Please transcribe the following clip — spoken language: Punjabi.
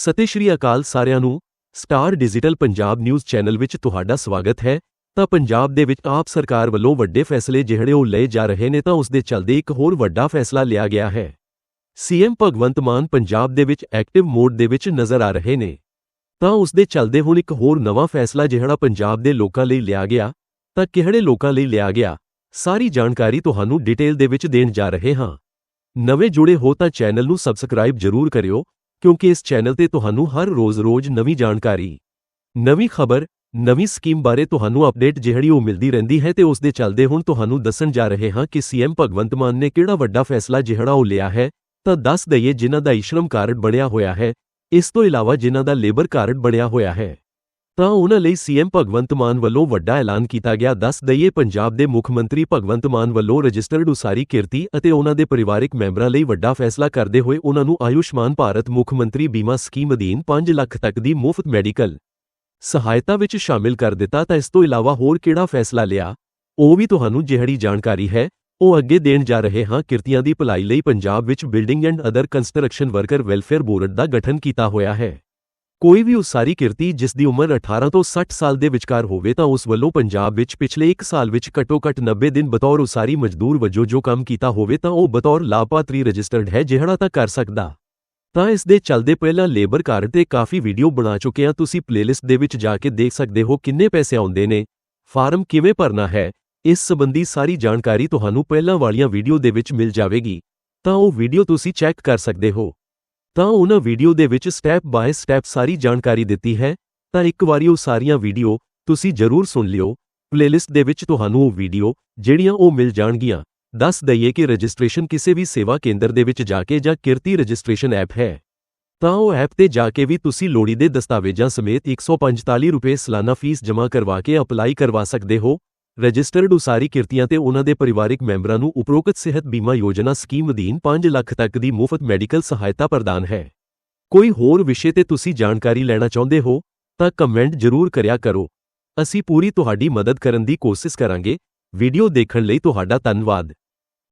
ਸਤਿ ਸ਼੍ਰੀ ਅਕਾਲ ਸਾਰਿਆਂ ਨੂੰ। Star Digital Punjab news channel ਵਿੱਚ ਤੁਹਾਡਾ ਸਵਾਗਤ ਹੈ। ਤਾਂ ਪੰਜਾਬ ਦੇ ਵਿੱਚ ਆਪ ਸਰਕਾਰ ਵੱਲੋਂ ਵੱਡੇ ਫੈਸਲੇ ਜਿਹੜੇ ਉਹ ਲਏ ਜਾ ਰਹੇ ਨੇ ਤਾਂ ਉਸ ਦੇ ਚੱਲਦੇ ਇੱਕ ਹੋਰ ਵੱਡਾ ਫੈਸਲਾ ਲਿਆ ਗਿਆ ਹੈ। ਸੀਐਮ ਭਗਵੰਤ ਮਾਨ ਪੰਜਾਬ ਦੇ ਵਿੱਚ ਐਕਟਿਵ ਮੋਡ ਦੇ ਵਿੱਚ ਨਜ਼ਰ ਆ ਰਹੇ ਨੇ। ਤਾਂ ਉਸ ਦੇ ਚੱਲਦੇ ਹੁਣ ਇੱਕ ਹੋਰ ਨਵਾਂ ਫੈਸਲਾ ਜਿਹੜਾ ਪੰਜਾਬ ਦੇ ਲੋਕਾਂ ਲਈ ਲਿਆ ਗਿਆ, ਤਾਂ ਕਿਹੜੇ ਲੋਕਾਂ ਲਈ ਲਿਆ ਗਿਆ, ਸਾਰੀ ਜਾਣਕਾਰੀ ਤੁਹਾਨੂੰ ਡਿਟੇਲ ਦੇ ਵਿੱਚ ਦੇਣ ਜਾ ਰਹੇ ਹਾਂ। ਨਵੇਂ ਜੁੜੇ ਹੋ ਤਾਂ ਚੈਨਲ ਨੂੰ ਸਬਸਕ੍ਰਾਈਬ ਜ਼ਰੂਰ ਕਰਿਓ ਕਿਉਂਕਿ ਇਸ ਚੈਨਲ ਤੇ ਤੁਹਾਨੂੰ ਹਰ ਰੋਜ਼-ਰੋਜ਼ ਨਵੀਂ ਜਾਣਕਾਰੀ, ਨਵੀਂ ਖਬਰ, ਨਵੀਂ ਸਕੀਮ ਬਾਰੇ ਤੁਹਾਨੂੰ ਅਪਡੇਟ ਜਿਹੜੀ ਉਹ ਮਿਲਦੀ ਰਹਿੰਦੀ ਹੈ ਤੇ ਉਸ ਦੇ ਚੱਲਦੇ ਹੁਣ ਤੁਹਾਨੂੰ ਦੱਸਣ ਜਾ ਰਹੇ ਹਾਂ ਕਿ ਸੀਐਮ ਭਗਵੰਤ ਮਾਨ ਨੇ ਕਿਹੜਾ ਵੱਡਾ ਫੈਸਲਾ ਜਿਹੜਾ ਉਹ ਲਿਆ ਹੈ, ਤਾਂ ਦੱਸ ਦਈਏ ਜਿਨ੍ਹਾਂ ਦਾ ਇਸ਼ਰਮ ਕਾਰਡ ਬਣਿਆ ਹੋਇਆ ਹੈ, ਇਸ ਤੋਂ ਇਲਾਵਾ ਜਿਨ੍ਹਾਂ ਦਾ ਲੇਬਰ ਕਾਰਡ ਬਣਿਆ ਹੋਇਆ ਹੈ। ਤਾਂ ਉਹਨਾਂ ਲਈ ਸੀਐਮ ਭਗਵੰਤ ਮਾਨ ਵੱਲੋਂ ਵੱਡਾ ਐਲਾਨ ਕੀਤਾ ਗਿਆ। ਦੱਸ ਦਈਏ, ਪੰਜਾਬ ਦੇ ਮੁੱਖ ਮੰਤਰੀ ਭਗਵੰਤ ਮਾਨ ਵੱਲੋਂ ਰਜਿਸਟਰਡ ਉਸਾਰੀ ਕਿਰਤੀ ਅਤੇ ਉਹਨਾਂ ਦੇ ਪਰਿਵਾਰਕ ਮੈਂਬਰਾਂ ਲਈ ਵੱਡਾ ਫੈਸਲਾ ਕਰਦੇ ਹੋਏ ਉਹਨਾਂ ਨੂੰ ਆਯੁਸ਼ਮਾਨ ਭਾਰਤ ਮੁੱਖ ਮੰਤਰੀ ਬੀਮਾ ਸਕੀਮ ਅਧੀਨ 5 ਲੱਖ ਤੱਕ ਦੀ ਮੁਫਤ ਮੈਡੀਕਲ ਸਹਾਇਤਾ ਵਿੱਚ ਸ਼ਾਮਿਲ ਕਰ ਦਿੱਤਾ। ਤਾਂ ਇਸ ਤੋਂ ਇਲਾਵਾ ਹੋਰ ਕਿਹੜਾ ਫੈਸਲਾ ਲਿਆ? ਉਹ ਵੀ ਤੁਹਾਨੂੰ ਜਿਹੜੀ ਜਾਣਕਾਰੀ ਹੈ। ਉਹ ਅੱਗੇ ਦੇਣ ਜਾ ਰਹੇ ਹਾਂ। ਕਿਰਤੀਆਂ ਦੀ ਭਲਾਈ ਲਈ ਪੰਜਾਬ ਵਿੱਚ building and other construction worker welfare board ਦਾ ਗਠਨ ਕੀਤਾ ਹੋਇਆ ਹੈ। ਕੋਈ ਵੀ ਉਸਾਰੀ ਕਿਰਤੀ ਜਿਸ ਦੀ ਉਮਰ 18 ਤੋਂ 60 ਸਾਲ ਦੇ ਵਿਚਕਾਰ ਹੋਵੇ ਤਾਂ ਉਸ ਵੱਲੋਂ ਪੰਜਾਬ ਵਿੱਚ ਪਿਛਲੇ 1 ਸਾਲ ਵਿੱਚ ਘੱਟੋ-ਘੱਟ 90 ਦਿਨ ਬਤੌਰ ਉਸਾਰੀ ਮਜ਼ਦੂਰ ਵਜੋਂ ਜੋ ਕੰਮ ਕੀਤਾ ਹੋਵੇ ਤਾਂ ਉਹ ਬਤੌਰ ਲਾਭਪਾਤਰੀ ਰਜਿਸਟਰਡ ਹੈ ਜਿਹੜਾ ਤਾਂ ਕਰ ਸਕਦਾ। ਤਾਂ ਇਸ ਦੇ ਚੱਲਦੇ ਪਹਿਲਾਂ ਲੇਬਰ ਕਾਰਡ ਤੇ ਕਾਫੀ ਵੀਡੀਓ ਬਣਾ ਚੁੱਕੇ ਹਾਂ। ਤੁਸੀਂ ਪਲੇਲਿਸਟ ਦੇ ਵਿੱਚ ਜਾ ਕੇ ਦੇਖ ਸਕਦੇ ਹੋ ਕਿੰਨੇ ਪੈਸੇ ਆਉਂਦੇ ਨੇ। ਫਾਰਮ ਕਿਵੇਂ ਭਰਨਾ ਹੈ? ਇਸ ਸੰਬੰਧੀ ਸਾਰੀ ਜਾਣਕਾਰੀ ਤੁਹਾਨੂੰ ਪਹਿਲਾਂ ਵਾਲੀਆਂ ਵੀਡੀਓ ਦੇ ਵਿੱਚ ਮਿਲ ਜਾਵੇਗੀ। ਤਾਂ ਉਹ ਵੀਡੀਓ ਤੁਸੀਂ ਚੈੱਕ ਕਰ ਸਕਦੇ ਹੋ। ਤਾਂ ਉਹਨਾਂ ਵੀਡੀਓ ਦੇ ਵਿੱਚ ਸਟੈਪ ਬਾਏ ਸਟੈਪ ਸਾਰੀ ਜਾਣਕਾਰੀ ਦਿੱਤੀ ਹੈ। ਤਾਂ ਇੱਕ ਵਾਰੀ ਉਹ ਸਾਰੀਆਂ ਵੀਡੀਓ ਤੁਸੀਂ ਜ਼ਰੂਰ ਸੁਣ ਲਿਓ। ਪਲੇਲਿਸਟ ਦੇ ਵਿੱਚ ਤੁਹਾਨੂੰ ਉਹ ਵੀਡੀਓ ਜਿਹੜੀਆਂ ਉਹ ਮਿਲ ਜਾਣਗੀਆਂ। ਦੱਸ ਦਈਏ ਕਿ ਰਜਿਸਟ੍ਰੇਸ਼ਨ ਕਿਸੇ ਵੀ ਸੇਵਾ ਕੇਂਦਰ ਦੇ ਵਿੱਚ ਜਾ ਕੇ ਜਾਂ ਕਿਰਤੀ ਰਜਿਸਟ੍ਰੇਸ਼ਨ ਐਪ ਹੈ। ਤਾਂ ਉਹ ਐਪ ਤੇ ਜਾ ਕੇ ਵੀ ਤੁਸੀਂ ਲੋੜੀਂਦੇ ਦਸਤਾਵੇਜ਼ਾਂ ਸਮੇਤ 145 ਰੁਪਏ ਸਾਲਾਨਾ ਫੀਸ ਜਮ੍ਹਾਂ ਕਰਵਾ ਕੇ ਅਪਲਾਈ ਕਰਵਾ ਸਕਦੇ ਹੋ। ਰਜਿਸਟਰਡ ਉਸਾਰੀ ਕਿਰਤੀਆਂ ਤੇ ਉਹਨਾਂ ਦੇ ਪਰਿਵਾਰਕ ਮੈਂਬਰਾਂ ਨੂੰ ਉਪਰੋਕਤ ਸਿਹਤ ਬੀਮਾ ਯੋਜਨਾ ਸਕੀਮ ਅਧੀਨ 5 ਲੱਖ ਤੱਕ ਦੀ ਮੁਫਤ ਮੈਡੀਕਲ ਸਹਾਇਤਾ ਪ੍ਰਦਾਨ ਹੈ। ਕੋਈ ਹੋਰ ਵਿਸ਼ੇ ਤੇ ਤੁਸੀਂ ਜਾਣਕਾਰੀ ਲੈਣਾ ਚਾਹੁੰਦੇ ਹੋ, ਤਾਂ ਕਮੈਂਟ ਜ਼ਰੂਰ ਕਰਿਆ ਕਰੋ। ਅਸੀਂ ਪੂਰੀ ਤੁਹਾਡੀ ਮਦਦ ਕਰਨ ਦੀ ਕੋਸ਼ਿਸ਼ ਕਰਾਂਗੇ। ਵੀਡੀਓ ਦੇਖਣ ਲਈ ਤੁਹਾਡਾ ਧੰਨਵਾਦ।